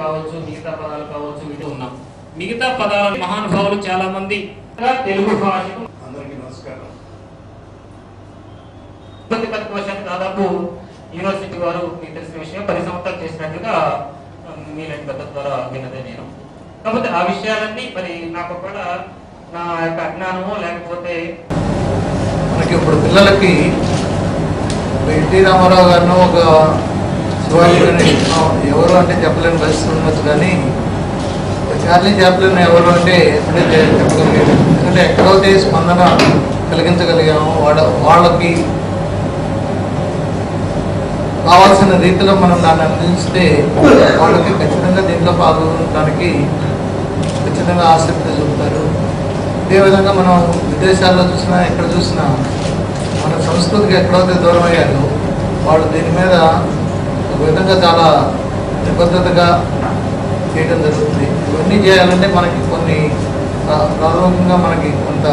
కావచ్చు మిగతా పదాలు కావచ్చు వీటి ఉన్నాం. మిగతా పదాల మహానుభావులు చాలా మంది తెలుగు భాషకు అందరికీ నమస్కారం. ప్రతిపత్తివశాత్తు దాదాపు యూనివర్సిటీ వారు మీకు తెలిసిన విషయం పది సంవత్సరాలు చేసినట్లుగా మీలాంటి పెద్ద ద్వారా విన్నదే నేను. కాకపోతే ఆ విషయాలన్నీ మరి నాకు కూడా నా యొక్క అజ్ఞానమో లేకపోతే మనకి ఇప్పుడు పిల్లలకి ఎన్టీ రామారావు గారిను ఒక ఎవరు అంటే చెప్పలేని పరిస్థితి ఉండొచ్చు కానీ చార్లీ చాప్లిన్ ఎవరు అంటే ఎప్పుడైతే చెప్పగలిగాడు ఎందుకంటే ఎక్కడైతే స్పందన కలిగించగలిగామో. వాళ్ళ వాళ్ళకి కావాల్సిన రీతిలో మనం దాన్ని అందించితే వాళ్ళకి ఖచ్చితంగా దీంట్లో పాల్గొనడానికి ఖచ్చితంగా ఆసక్తి చూపుతారు. అదేవిధంగా మనం విదేశాల్లో చూసినా ఎక్కడ చూసినా మన సంస్కృతికి ఎక్కడైతే దూరం అయ్యారో. వాళ్ళు దీని మీద ఒక విధంగా చాలా నిబద్ధతగా చేయడం జరుగుతుంది. ఇవన్నీ చేయాలంటే మనకి కొన్ని ప్రారంభంగా ప్రాథమికంగా మనకి కొంత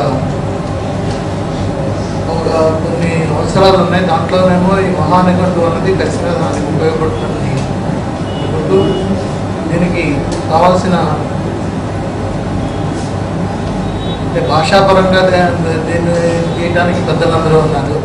ఒక కొన్ని అవసరాలు ఉన్నాయి. దాంట్లోనేమో ఈ మహానిఘంటు అనేది ఖచ్చితంగా దానికి ఉపయోగపడుతుంది అనుకుంటూ దీనికి కావాల్సిన అంటే భాషాపరంగా దీన్ని చేయడానికి పెద్దలందరూ ఉన్నారు.